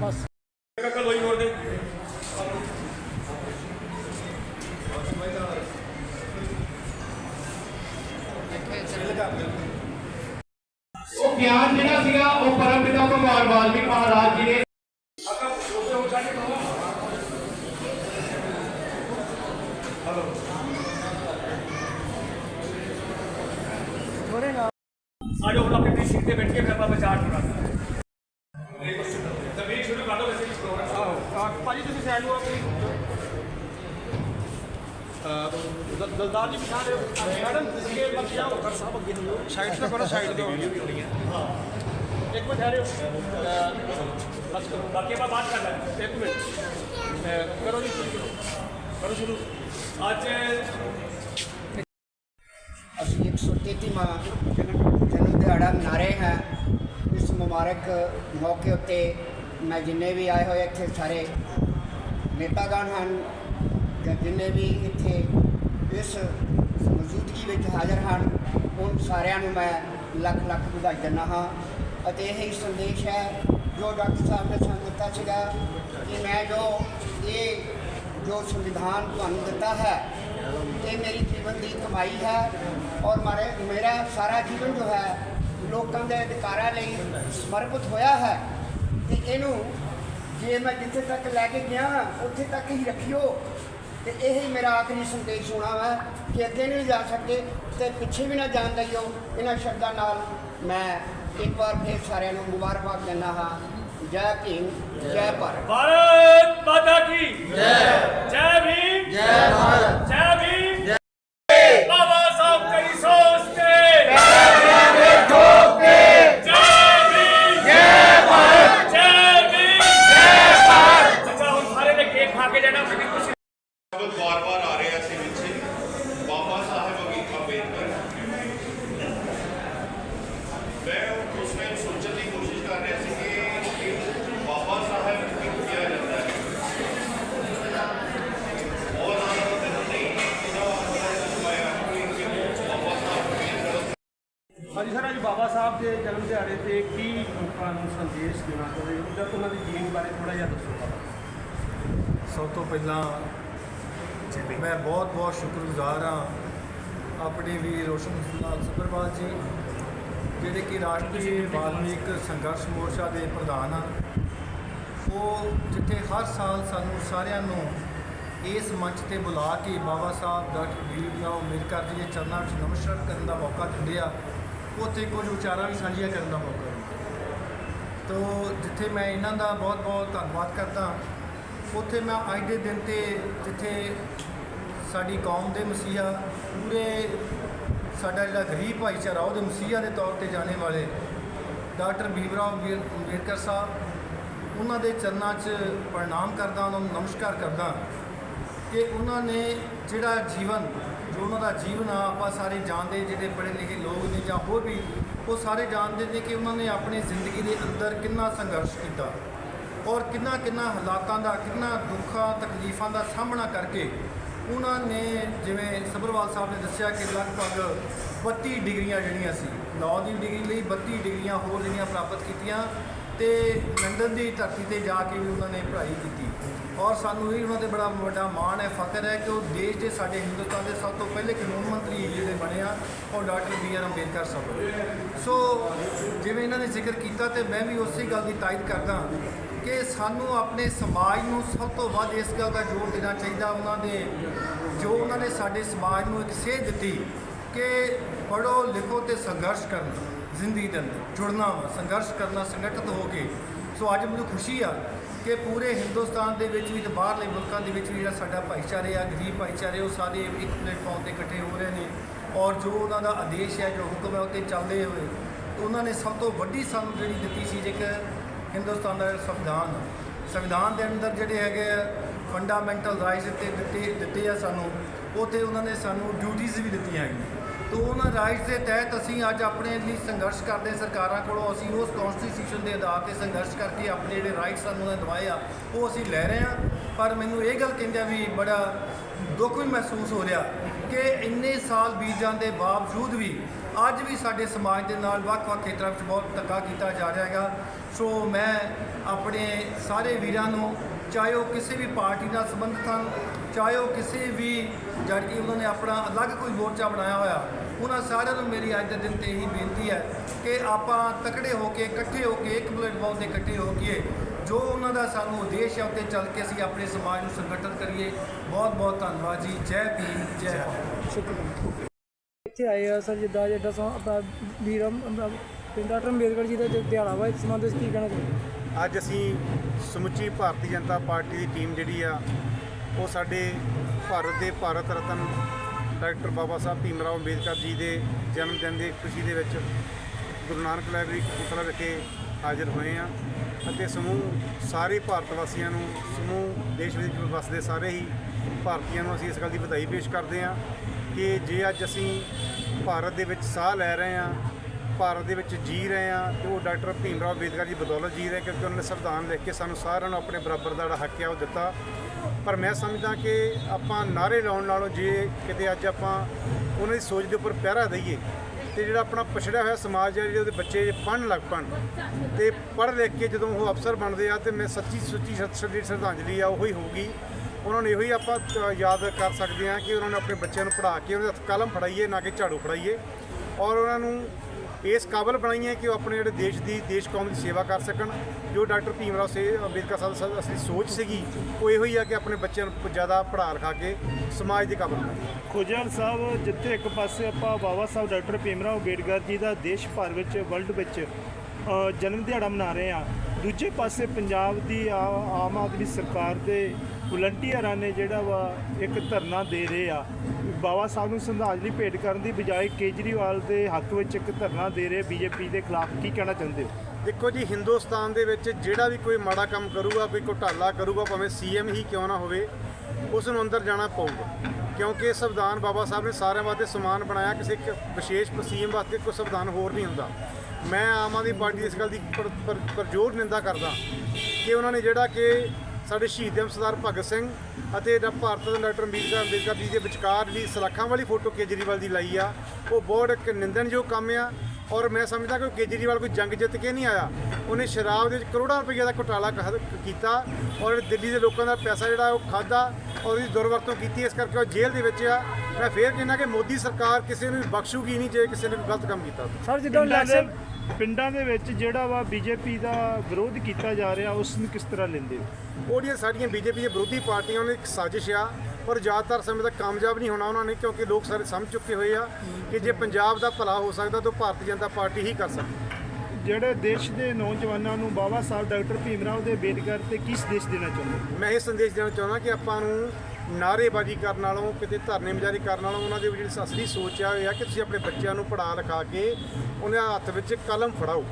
ਕੱਕਾ ਲੋਈ ਹੋਰ ਦੇ ਉਹ ਗਿਆਨ ਜਿਹੜਾ ਸੀਗਾ ਉਹ ਪਰਮ ਪਿਤਾ ਭਗਵਾਨ ਵਾਲਮੀਕ ਮਹਾਰਾਜ ਜੀ ਨੇ ਆ ਜਾਓ ਹੁਣ ਆਪਣੀ ਸੀਟ ਤੇ ਬੈਠ ਕੇ ਫਿਰ ਆਪਾਂ ਵਿਚਾਰ ਕਰਾਂਗੇ ਤਬੀਰ ਸ਼ੁਰੂ ਕਰ ਦੋ ਵੈਸੇ ਵੀ ਪ੍ਰੋਗਰਾਮ ਆਹੋ ਭਾਜੀ ਤੁਸੀਂ ਸਾਈਡ ਨੂੰ ਆਪਣੀ ਦਲਦਾਰ ਜੀ ਪਛਾਣ ਰਹੇ ਹੋ ਮੈਡਮ ਤੁਸੀਂ ਇਹ ਜਾਓ ਕਰ ਸਾਹਿਬ ਅੱਗੇ ਨੂੰ ਸਾਈਡ ਤੋਂ ਕਰੋ ਸਾਈਡ ਤੋਂ ਇੱਕ ਮਿੰਟ ਠਹਿਰਿਓ ਅਹ, ਬਸ ਕਰੋ ਬਾਕੀ ਆਪਾਂ ਬਾਤ ਕਰ ਲਾਂਗੇ ਇੱਕ ਮਿੰਟ ਕਰੋ ਜੀ ਕਰੋ ਸ਼ੁਰੂ ਅੱਜ ਅਸੀਂ 133ਵਾਂ ਜਨਮ ਦਿਹਾੜਾ ਮਨਾ ਰਹੇ ਹਾਂ। ਇਸ ਮੁਬਾਰਕ ਮੌਕੇ ਉੱਤੇ ਮੈਂ ਜਿੰਨੇ ਵੀ ਆਏ ਹੋਏ ਇੱਥੇ ਸਾਰੇ ਨੇਤਾਗਣ ਹਨ ਜਾਂ ਜਿੰਨੇ ਵੀ ਇੱਥੇ ਇਸ ਮੌਜੂਦਗੀ ਵਿੱਚ ਹਾਜ਼ਰ ਹਨ ਉਹਨਾਂ ਸਾਰਿਆਂ ਨੂੰ ਮੈਂ ਲੱਖ ਲੱਖ ਵਧਾਈ ਦਿੰਦਾ ਹਾਂ। ਅਤੇ ਇਹ ਹੀ ਸੰਦੇਸ਼ ਹੈ, ਜੋ ਡਾਕਟਰ ਸਾਹਿਬ ਨੇ ਸਾਨੂੰ ਦਿੱਤਾ ਸੀਗਾ ਕਿ ਮੈਂ ਜੋ ਇਹ ਜੋ ਸੰਵਿਧਾਨ ਤੁਹਾਨੂੰ ਦਿੱਤਾ ਹੈ, ਇਹ ਮੇਰੀ ਜੀਵਨ ਦੀ ਕਮਾਈ ਹੈ ਔਰ ਮਾਰੇ ਮੇਰਾ ਸਾਰਾ ਜੀਵਨ ਜੋ ਹੈ, ਲੋਕਾਂ ਦੇ ਅਧਿਕਾਰਾਂ ਲਈ ਸਮਰਪਿਤ ਹੋਇਆ ਹੈ। ਤੇ ਇਹਨੂੰ ਜੇ ਮੈਂ ਜਿੱਥੇ ਤੱਕ ਲੈ ਕੇ ਗਿਆ, ਉੱਥੇ ਤੱਕ ਹੀ ਰੱਖਿਓ। ਤੇ ਇਹ ਹੀ ਮੇਰਾ ਆਖਰੀ ਸੰਦੇਸ਼ ਹੋਣਾ ਵਾ ਕਿ ਅੱਗੇ ਨਹੀਂ ਜਾ ਸਕਦੇ ਤੇ ਪਿੱਛੇ ਵੀ ਨਾ ਜਾਣ ਦਈਓ ਇਹਨਾਂ ਸ਼ਬਦਾਂ ਨਾਲ ਮੈਂ ਇੱਕ ਵਾਰ ਫੇਰ ਸਾਰਿਆਂ ਨੂੰ ਮੁਬਾਰਕਬਾਦ ਦਿੰਦਾ ਹਾਂ। ਜੈ ਭੀਮ ਜੈ ਭਾਰਤ। ਭਾਰਤ ਮਾਤਾ ਕੀ? ਜੈ। ਜੈ ਭੀਮ। ਜੈ ਭਾਰਤ। ਜੈ ਭੀਮ। ਹਾਂਜੀ ਸਰ ਅੱਜ ਬਾਬਾ ਸਾਹਿਬ ਦੇ ਜਨਮ ਦਿਹਾੜੇ ਤੇ ਕੀ ਲੋਕਾਂ ਨੂੰ ਸੰਦੇਸ਼ ਦੇਣਾ ਚਾਹੁੰਦੇ ਹੋ? ਜਾਂ ਉਹਨਾਂ ਦੀ ਜੀਵਨ ਬਾਰੇ ਥੋੜਾ ਜਿਹਾ ਦੱਸੋ ਸਭ ਤੋਂ ਪਹਿਲਾਂ ਮੈਂ ਬਹੁਤ ਬਹੁਤ ਸ਼ੁਕਰਗੁਜ਼ਾਰ ਹਾਂ ਆਪਣੇ ਵੀਰ ਰੋਸ਼ਨ ਲਾਲ ਸੁਪਰਵਾਲ ਜੀ ਜਿਹੜੇ ਕਿ ਰਾਸ਼ਟਰੀ ਵਾਲਮੀਕ ਸੰਘਰਸ਼ ਮੋਰਚਾ ਦੇ ਪ੍ਰਧਾਨ ਹਨ ਉਹ ਜਿੱਥੇ ਹਰ ਸਾਲ ਸਾਨੂੰ ਸਾਰਿਆਂ ਨੂੰ ਇਸ ਮੰਚ ਤੇ ਬੁਲਾ ਕੇ ਬਾਬਾ ਸਾਹਿਬ ਡਾਕਟਰ ਭੀਮਰਾਓ ਅੰਬੇਦਕਰ ਜੀ ਦੇ ਚਰਨਾਂ ਵਿੱਚ ਨਮਸਕਾਰ ਕਰਨ ਦਾ ਮੌਕਾ ਦਿੰਦੇ ਆ। ਉੱਥੇ ਕੁਝ ਵਿਚਾਰਾਂ ਵੀ ਸਾਂਝੀਆਂ ਕਰਨ ਦਾ ਮੌਕਾ ਤੋ ਜਿੱਥੇ ਮੈਂ ਇਹਨਾਂ ਦਾ ਬਹੁਤ ਬਹੁਤ ਧੰਨਵਾਦ ਕਰਦਾ ਉੱਥੇ ਮੈਂ ਅੱਜ ਦੇ ਦਿਨ ਤੇ ਜਿੱਥੇ ਸਾਡੀ ਕੌਮ ਦੇ ਮਸੀਹਾ, ਪੂਰੇ ਸਾਡਾ ਜਿਹੜਾ ਗਰੀਬ ਭਾਈਚਾਰਾ, ਉਹਦੇ ਮਸੀਹਾ ਦੇ ਤੌਰ ਤੇ ਜਾਣੇ ਵਾਲੇ ਡਾਕਟਰ ਭੀਮਰਾਓ ਅੰਬੇ- ਅੰਬੇਦਕਰ ਸਾਹਿਬ, ਉਹਨਾਂ ਦੇ ਚਰਨਾਂ 'ਚ ਪ੍ਰਣਾਮ ਕਰਦਾ, ਉਹਨਾਂ ਨੂੰ ਨਮਸਕਾਰ ਕਰਦਾ ਕਿ ਉਹਨਾਂ ਨੇ ਜਿਹੜਾ ਜੀਵਨ ਜੋ ਉਹਨਾਂ ਦਾ ਜੀਵਨ ਆ, ਆਪਾਂ ਸਾਰੇ ਜਾਣਦੇ ਜਿਹੜੇ ਪੜ੍ਹੇ ਲਿਖੇ ਲੋਕ ਨੇ ਜਾਂ ਹੋਰ ਵੀ, ਉਹ ਸਾਰੇ ਜਾਣਦੇ ਨੇ ਕਿ ਉਹਨਾਂ ਨੇ ਆਪਣੀ ਜ਼ਿੰਦਗੀ ਦੇ ਅੰਦਰ ਕਿੰਨਾ ਸੰਘਰਸ਼ ਕੀਤਾ ਔਰ ਕਿੰਨਾ ਕਿੰਨਾ ਹਾਲਾਤਾਂ ਦਾ, ਕਿੰਨਾ ਦੁੱਖਾਂ, ਤਕਲੀਫਾਂ ਦਾ ਸਾਹਮਣਾ ਕਰਕੇ ਉਹਨਾਂ ਨੇ ਜਿਵੇਂ ਸਬਰਵਾਲ ਸਾਹਿਬ ਨੇ ਦੱਸਿਆ ਕਿ ਲਗਭਗ 32 ਡਿਗਰੀਆਂ ਜਿਹੜੀਆਂ ਸੀ ਲਾਅ ਦੀ ਡਿਗਰੀ ਲਈ 32 ਡਿਗਰੀਆਂ ਹੋਰ ਜਿਹੜੀਆਂ ਪ੍ਰਾਪਤ ਕੀਤੀਆਂ ਤੇ ਲੰਡਨ ਦੀ ਧਰਤੀ ਤੇ ਜਾ ਕੇ ਵੀ ਉਹਨਾਂ ਨੇ ਪੜ੍ਹਾਈ ਕੀਤੀ। ਔਰ ਸਾਨੂੰ ਇਹ ਉਹਨਾਂ ਤੇ ਬੜਾ ਵੱਡਾ ਮਾਣ ਹੈ, ਫਖਰ ਹੈ ਕਿ ਉਹ ਦੇਸ਼ ਦੇ ਸਾਡੇ ਹਿੰਦੁਸਤਾਨ ਦੇ ਸਭ ਤੋਂ ਪਹਿਲੇ ਕਾਨੂੰਨ ਮੰਤਰੀ ਜਿਹੜੇ ਬਣੇ ਆ ਉਹ doctor B R Ambedkar Sahib. So ਜਿਵੇਂ ਇਹਨਾਂ ਨੇ ਜ਼ਿਕਰ ਕੀਤਾ ਤੇ ਮੈਂ ਵੀ ਉਸੇ ਗੱਲ ਦੀ ਤਾਇਦ ਕਰਦਾ ਕਿ ਸਾਨੂੰ ਆਪਣੇ ਸਮਾਜ ਨੂੰ ਸਭ ਤੋਂ ਵੱਧ ਇਸ ਗੱਲ ਦਾ ਜ਼ੋਰ ਦੇਣਾ ਚਾਹੀਦਾ। ਉਹਨਾਂ ਦੇ ਜੋ ਉਹਨਾਂ ਨੇ ਸਾਡੇ ਸਮਾਜ ਨੂੰ ਇੱਕ ਸੇਧ ਦਿੱਤੀ ਕਿ ਪੜੋ ਲਿਖੋ ਤੇ ਸੰਘਰਸ਼ ਕਰਨਾ ਜ਼ਿੰਦਗੀ ਦੇ ਅੰਦਰ ਜੁੜਨਾ ਵਾ, ਸੰਘਰਸ਼ ਕਰਨਾ, ਸੰਗਠਿਤ ਹੋ ਕੇ। ਸੋ ਅੱਜ ਮੈਨੂੰ ਖੁਸ਼ੀ ਆ ਕਿ ਪੂਰੇ ਹਿੰਦੁਸਤਾਨ ਦੇ ਵਿੱਚ ਵੀ ਤੇ ਬਾਹਰਲੇ ਮੁਲਕਾਂ ਦੇ ਵਿੱਚ ਵੀ ਜਿਹੜਾ ਸਾਡਾ ਭਾਈਚਾਰੇ ਆ, ਗਰੀਬ ਭਾਈਚਾਰੇ, ਉਹ ਸਾਰੇ ਇੱਕ ਪਲੇਟਫਾਰਮ ਤੇ ਇਕੱਠੇ ਹੋ ਰਹੇ ਨੇ। ਔਰ ਜੋ ਉਹਨਾਂ ਦਾ ਆਦੇਸ਼ ਹੈ, ਜੋ ਹੁਕਮ ਹੈ, ਉੱਤੇ ਚੱਲਦੇ ਹੋਏ, ਉਹਨਾਂ ਨੇ ਸਭ ਤੋਂ ਵੱਡੀ ਸਾਨੂੰ ਜਿਹੜੀ ਦਿੱਤੀ ਸੀ ਜੇ ਕਿ ਹਿੰਦੁਸਤਾਨ ਦਾ ਸੰਵਿਧਾਨ ਸੰਵਿਧਾਨ ਦੇ ਅੰਦਰ ਜਿਹੜੇ ਹੈਗੇ ਆ ਫੰਡਾਮੈਂਟਲ ਰਾਈਟਸ ਦਿੱਤੇ ਦਿੱਤੇ ਦਿੱਤੇ ਆ ਸਾਨੂੰ ਉੱਥੇ ਉਹਨਾਂ ਨੇ ਸਾਨੂੰ ਡਿਊਟੀਆਂ ਵੀ ਦਿੱਤੀਆਂ ਹੈਗੀਆਂ। ਤੋ ਉਹਨਾਂ ਰਾਈਟਸ ਦੇ ਤਹਿਤ ਅਸੀਂ ਅੱਜ ਆਪਣੇ ਲਈ ਸੰਘਰਸ਼ ਕਰਦੇ ਸਰਕਾਰਾਂ ਕੋਲੋਂ। ਅਸੀਂ ਉਸ ਕਨਸਟੀਟਿਊਸ਼ਨ ਦੇ ਆਧਾਰ ਤੇ ਸੰਘਰਸ਼ ਕਰਕੇ ਆਪਣੇ ਜਿਹੜੇ ਰਾਈਟਸ ਸਾਨੂੰ ਉਹਨਾਂ ਨੇ ਦਵਾਏ ਆ, ਉਹ ਅਸੀਂ ਲੈ ਰਹੇ ਹਾਂ। ਪਰ ਮੈਨੂੰ ਇਹ ਗੱਲ ਕਹਿੰਦਿਆਂ ਵੀ ਬੜਾ ਦੁੱਖ ਵੀ ਮਹਿਸੂਸ ਹੋ ਰਿਹਾ ਕਿ ਇੰਨੇ ਸਾਲ ਬੀਤ ਜਾਣ ਦੇ ਬਾਵਜੂਦ ਵੀ ਅੱਜ ਵੀ ਸਾਡੇ ਸਮਾਜ ਦੇ ਨਾਲ ਵੱਖ-ਵੱਖ ਖੇਤਰਾਂ ਵਿੱਚ ਬਹੁਤ ਧੱਕਾ ਕੀਤਾ ਜਾ ਰਿਹਾ ਹੈਗਾ। ਸੋ ਮੈਂ ਆਪਣੇ ਸਾਰੇ ਵੀਰਾਂ ਨੂੰ, ਚਾਹੇ ਉਹ ਕਿਸੇ ਵੀ ਪਾਰਟੀ ਨਾਲ ਸੰਬੰਧਿਤ ਹਨ, ਚਾਹੇ ਉਹ ਕਿਸੇ ਵੀ ਜਦ ਕਿ ਉਹਨਾਂ ਨੇ ਆਪਣਾ ਅਲੱਗ ਕੋਈ ਮੋਰਚਾ ਬਣਾਇਆ ਹੋਇਆ ਉਹਨਾਂ ਸਾਰਿਆਂ ਨੂੰ ਮੇਰੀ ਅੱਜ ਦੇ ਦਿਨ ਤੇ ਇਹੀ ਬੇਨਤੀ ਹੈ ਕਿ ਆਪਾਂ ਤਕੜੇ ਹੋ ਕੇ ਇਕੱਠੇ ਹੋ ਕੇ ਇੱਕ ਪਲੇਟਫਾਰਮ ਤੇ ਇਕੱਠੇ ਹੋ ਕੇ ਜੋ ਉਹਨਾਂ ਦਾ ਸਾਨੂੰ ਉਦੇਸ਼ ਹੈ ਉੱਤੇ ਚੱਲ ਕੇ ਅਸੀਂ ਆਪਣੇ ਸਮਾਜ ਨੂੰ ਸੰਗਠਨ ਕਰੀਏ। ਬਹੁਤ ਬਹੁਤ ਧੰਨਵਾਦ ਜੀ। ਜੈ ਭੀਮ ਜੈ ਭਾਰਤ। ਇੱਥੇ ਆਏ ਆ ਸਰ ਜਿੱਦਾਂ ਜਿੱਦਾਂ ਸੋ ਆਪਣਾ ਵੀਰ ਡਾਕਟਰ ਅੰਬੇਦਕਰ ਜੀ ਦਾ ਦਿਹਾੜਾ ਵਾ ਇਸ ਸੰਬੰਧ ਵਿੱਚ ਕੀ ਕਹਿਣਾ ਚਾਹੁੰਦੇ ਅੱਜ ਅਸੀਂ ਸਮੁੱਚੀ ਭਾਰਤੀ ਜਨਤਾ ਪਾਰਟੀ ਦੀ ਟੀਮ ਜਿਹੜੀ ਆ ਉਹ ਸਾਡੇ ਭਾਰਤ ਦੇ ਭਾਰਤ ਰਤਨ ਡਾਕਟਰ ਬਾਬਾ ਸਾਹਿਬ ਭੀਮ ਰਾਓ ਅੰਬੇਦਕਰ ਜੀ ਦੇ ਜਨਮ ਦਿਨ ਦੀ ਖੁਸ਼ੀ ਦੇ ਵਿੱਚ ਗੁਰੂ ਨਾਨਕ ਲਾਇਬ੍ਰੇਰੀ ਕਪੂਰਥਲਾ ਵਿਖੇ ਹਾਜ਼ਰ ਹੋਏ ਆ ਅਤੇ ਸਮੂਹ, ਸਾਰੇ ਭਾਰਤ ਵਾਸੀਆਂ ਨੂੰ, ਸਮੂਹ, ਦੇਸ਼ ਵਿੱਚ ਵਸਦੇ ਸਾਰੇ ਹੀ ਭਾਰਤੀਆਂ ਨੂੰ ਅਸੀਂ ਇਸ ਗੱਲ ਦੀ ਵਧਾਈ ਪੇਸ਼ ਕਰਦੇ ਆ ਕਿ ਜੇ ਅੱਜ ਅਸੀਂ ਭਾਰਤ ਦੇ ਵਿੱਚ ਸਾਹ ਲੈ ਰਹੇ ਆ ਭਾਰਤ ਦੇ ਵਿੱਚ ਜੀ ਰਹੇ ਆ ਤੇ ਉਹ ਡਾਕਟਰ ਭੀਮ ਰਾਓ ਅੰਬੇਦਕਰ ਜੀ ਬਦੌਲਤ ਜੀ ਰਹੇ ਕਿਉਂਕਿ ਉਹਨਾਂ ਨੇ ਸੰਵਿਧਾਨ ਲਿਖ ਕੇ ਸਾਨੂੰ ਸਾਰਿਆਂ ਨੂੰ ਆਪਣੇ ਬਰਾਬਰ ਦਾ ਜਿਹੜਾ ਹੱਕ ਹੈ ਉਹ ਦਿੱਤਾ। ਪਰ ਮੈਂ ਸਮਝਦਾ ਕਿ ਆਪਾਂ ਨਾਰੇ ਲਾਉਣ ਨਾਲੋਂ ਜੇ ਕਿਤੇ ਅੱਜ ਆਪਾਂ ਉਹਨਾਂ ਦੀ ਸੋਚ ਦੇ ਉੱਪਰ ਪਹਿਰਾ ਦਈਏ ਤੇ ਜਿਹੜਾ ਆਪਣਾ ਪਛੜਿਆ ਹੋਇਆ ਸਮਾਜ ਹੈ, ਜਿਹੜੇ ਉਹਦੇ ਬੱਚੇ ਪੜ੍ਹਨ ਲੱਗ ਪਣ ਤੇ ਪੜ੍ਹ ਲਿਖ ਕੇ ਜਦੋਂ ਉਹ ਅਫਸਰ ਬਣਦੇ ਆ ਤੇ ਮੈਂ ਸੱਚੀ ਸੁੱਚੀ ਸੱਚੀ ਸ਼ਰਧਾਂਜਲੀ ਆ, ਉਹੀ ਹੋਊਗੀ। ਉਹਨਾਂ ਨੂੰ ਇਹੋ ਹੀ ਆਪਾਂ ਯਾਦ ਕਰ ਸਕਦੇ ਹਾਂ ਕਿ ਉਹਨਾਂ ਨੇ ਆਪਣੇ ਬੱਚਿਆਂ ਨੂੰ ਪੜ੍ਹਾ ਕੇ ਉਹਨਾਂ ਦੇ ਹੱਥ ਕਲਮ ਫੜਾਈਏ, ਨਾ ਕਿ ਝਾੜੂ ਫੜਾਈਏ। ਔਰ ਉਹਨਾਂ ਨੂੰ ਇਸ ਕਾਬਲ ਬਣਾਈਏ ਕਿ ਉਹ ਆਪਣੇ ਜਿਹੜੇ ਦੇਸ਼ ਦੀ ਦੇਸ਼ ਕੌਮ ਦੀ ਸੇਵਾ ਕਰ ਸਕਣ, ਜੋ ਡਾਕਟਰ ਭੀਮ ਰਾਓ ਸੇ ਅੰਬੇਦਕਰ ਸਾਹਿਬ ਦੀ ਅਸਲੀ ਸੋਚ ਸੀਗੀ, ਉਹ ਇਹੋ ਹੀ ਆ ਕਿ ਆਪਣੇ ਬੱਚਿਆਂ ਨੂੰ ਜ਼ਿਆਦਾ ਪੜ੍ਹਾ ਲਿਖਾ ਕੇ ਸਮਾਜ ਦੇ ਕਾਬਲ ਬਣਾਈਏ ਖੁਜਲ ਸਾਹਿਬ, ਜਿੱਥੇ ਇੱਕ ਪਾਸੇ ਆਪਾਂ ਬਾਬਾ ਸਾਹਿਬ ਡਾਕਟਰ ਭੀਮ ਰਾਓ ਅੰਬੇਡਕਰ ਜੀ ਦਾ ਦੇਸ਼ ਭਰ ਵਿੱਚ ਵਰਲਡ ਵਿੱਚ ਜਨਮ ਦਿਹਾੜਾ ਮਨਾ ਰਹੇ ਆ ਦੂਜੇ ਪਾਸੇ ਪੰਜਾਬ ਦੀ ਆ- ਆਮ ਆਦਮੀ ਸਰਕਾਰ ਦੇ ਵਲੰਟੀਅਰਾਂ ਨੇ ਜਿਹੜਾ ਵਾ ਇੱਕ ਧਰਨਾ ਦੇ ਰਹੇ ਆ ਬਾਬਾ ਸਾਹਿਬ ਨੂੰ ਸ਼ਰਧਾਂਜਲੀ ਭੇਟ ਕਰਨ ਦੀ ਬਜਾਏ ਕੇਜਰੀਵਾਲ ਦੇ ਹੱਕ ਵਿੱਚ ਇੱਕ ਧਰਨਾ ਦੇ ਰਹੇ ਬੀਜੇਪੀ ਦੇ ਖਿਲਾਫ ਕੀ ਕਹਿਣਾ ਚਾਹੁੰਦੇ ਹੋ? ਦੇਖੋ ਜੀ, ਹਿੰਦੁਸਤਾਨ ਦੇ ਵਿੱਚ ਜਿਹੜਾ ਵੀ ਕੋਈ ਮਾੜਾ ਕੰਮ ਕਰੂਗਾ, ਕੋਈ ਘੁਟਾਲਾ ਕਰੂਗਾ, ਭਾਵੇਂ ਸੀਐਮ ਹੀ ਕਿਉਂ ਨਾ ਹੋਵੇ, ਉਸ ਨੂੰ ਅੰਦਰ ਜਾਣਾ ਪਊਗਾ। ਕਿਉਂਕਿ ਸੰਵਿਧਾਨ ਬਾਬਾ ਸਾਹਿਬ ਨੇ ਸਾਰਿਆਂ ਵਾਸਤੇ ਸਮਾਨ ਬਣਾਇਆ, ਕਿਸੇ ਇੱਕ ਵਿਸ਼ੇਸ਼ ਸੀਐਮ ਵਾਸਤੇ ਕੋਈ ਸੰਵਿਧਾਨ ਹੋਰ ਨਹੀਂ ਹੁੰਦਾ। ਮੈਂ ਆਮ ਆਦਮੀ ਪਾਰਟੀ ਦੀ ਇਸ ਗੱਲ ਦੀ ਪਰਜੋਰ ਨਿੰਦਾ ਕਰਦਾ ਕਿ ਉਹਨਾਂ ਨੇ ਜਿਹੜਾ ਕਿ ਸਾਡੇ ਸ਼ਹੀਦ ਆਜ਼ਮ ਸਰਦਾਰ ਭਗਤ ਸਿੰਘ ਅਤੇ ਡਾ- ਭਾਰਤ ਦੇ ਡਾਕਟਰ ਅੰਬੇਦਕਰ ਅੰਬੇਦਕਰ ਜੀ ਦੇ ਵਿਚਕਾਰ ਜਿਹੜੀ ਸਲਾਖਾਂ ਵਾਲੀ ਫੋਟੋ ਕੇਜਰੀਵਾਲ ਦੀ ਲਾਈ ਆ, ਉਹ ਬਹੁਤ ਇੱਕ ਨਿੰਦਣਯੋਗ ਕੰਮ ਆ ਔਰ ਮੈਂ ਸਮਝਦਾ ਕਿ ਉਹ ਕੇਜਰੀਵਾਲ ਕੋਈ ਜੰਗ ਜਿੱਤ ਕੇ ਨਹੀਂ ਆਇਆ, ਉਹਨੇ ਸ਼ਰਾਬ ਦੇ ਵਿੱਚ ਕਰੋੜਾਂ ਰੁਪਏ ਦਾ ਘੁਟਾਲਾ ਕੀਤਾ ਔਰ ਦਿੱਲੀ ਦੇ ਲੋਕਾਂ ਦਾ ਪੈਸਾ ਜਿਹੜਾ ਉਹ ਖਾਦਾ ਔਰ ਉਹਦੀ ਦੁਰਵਰਤੋਂ ਕੀਤੀ, ਇਸ ਕਰਕੇ ਉਹ ਜੇਲ੍ਹ ਦੇ ਵਿੱਚ ਆ ਮੈਂ ਫੇਰ ਕਹਿੰਦਾ ਕਿ ਮੋਦੀ ਸਰਕਾਰ ਕਿਸੇ ਨੂੰ ਵੀ ਬਖਸ਼ੂਗੀ ਨਹੀਂ ਜੇ ਕਿਸੇ ਨੇ ਕੋਈ ਗਲਤ ਕੰਮ ਕੀਤਾ। ਸਰ ਜਿੱਦਾਂ ਪਿੰਡਾਂ ਦੇ ਇਲੈਕਸ਼ਨ ਪਿੰਡਾਂ ਦੇ ਵਿੱਚ ਜਿਹੜਾ ਵਾ ਬੀਜੇਪੀ ਦਾ ਵਿਰੋਧ ਕੀਤਾ ਜਾ ਰਿਹਾ ਉਸ ਨੂੰ ਕਿਸ ਤਰ੍ਹਾਂ ਲੈਂਦੇ ਹੋ? ਉਹ ਜਿਹੜੀਆਂ ਸਾਡੀਆਂ ਬੀਜੇਪੀ ਦੇ ਵਿਰੋਧੀ ਪਾਰਟੀਆਂ ਉਹਨਾਂ ਦੀ ਇੱਕ ਸਾਜ਼ਿਸ਼ ਆ ਪਰ ਜ਼ਿਆਦਾਤਰ ਸਮੇਂ ਤੱਕ ਕਾਮਯਾਬ ਨਹੀਂ ਹੋਣਾ ਉਹਨਾਂ ਨੇ ਕਿਉਂਕਿ ਲੋਕ ਸਾਰੇ ਸਮਝ ਚੁੱਕੇ ਹੋਏ ਆ ਕਿ ਜੇ ਪੰਜਾਬ ਦਾ ਭਲਾ ਹੋ ਸਕਦਾ ਤਾਂ ਭਾਰਤੀ ਜਨਤਾ ਪਾਰਟੀ ਹੀ ਕਰ ਸਕਦੀ। ਜਿਹੜੇ ਦੇਸ਼ ਦੇ ਨੌਜਵਾਨਾਂ ਨੂੰ ਬਾਬਾ ਸਾਹਿਬ ਡਾਕਟਰ ਭੀਮ ਰਾਓ ਦੇ ਅੰਬੇਦਕਰ ਤੇ ਕੀ ਸੰਦੇਸ਼ ਦੇਣਾ ਚਾਹੁੰਦੇ ਹੋ? ਮੈਂ ਇਹ ਸੰਦੇਸ਼ ਦੇਣਾ ਚਾਹੁੰਦਾ ਕਿ ਆਪਾਂ ਨੂੰ ਨਾਅਰੇਬਾਜ਼ੀ ਕਰਨ ਨਾਲੋਂ ਕਿਤੇ ਧਰਨੇ ਮੁਜ਼ਾਹਰੇ ਕਰਨ ਨਾਲੋਂ ਉਹਨਾਂ ਦੀ ਜਿਹੜੀ ਅਸਲੀ ਸੋਚ ਆ ਇਹ ਆ ਕਿ ਤੁਸੀਂ ਆਪਣੇ ਬੱਚਿਆਂ ਨੂੰ ਪੜ੍ਹਾ ਲਿਖਾ ਕੇ ਉਹਨਾਂ ਦੇ ਹੱਥ ਵਿੱਚ ਕਲਮ ਫੜਾਓ।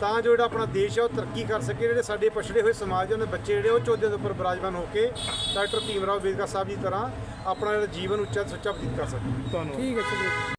ਤਾਂ ਜੋ ਜਿਹੜਾ ਆਪਣਾ ਦੇਸ਼ ਆ ਉਹ ਤਰੱਕੀ ਕਰ ਸਕੇ। ਜਿਹੜੇ ਸਾਡੇ ਪਛੜੇ ਹੋਏ ਸਮਾਜ ਦੇ ਉਹਨਾਂ ਦੇ ਬੱਚੇ ਜਿਹੜੇ ਉਹ ਚੌਦੇ ਦੇ ਉੱਪਰ ਬਿਰਾਜਮਾਨ ਹੋ ਕੇ ਡਾਕਟਰ ਭੀਮ ਰਾਓ ਅੰਬੇਦਕਰ ਸਾਹਿਬ ਦੀ ਤਰ੍ਹਾਂ ਆਪਣਾ ਜਿਹੜਾ ਜੀਵਨ ਉੱਚਾ ਸੁੱਚਾ ਬਤੀਤ ਕਰ ਸਕਣ। ਧੰਨਵਾਦ। ਠੀਕ ਹੈ ਚਲੋ।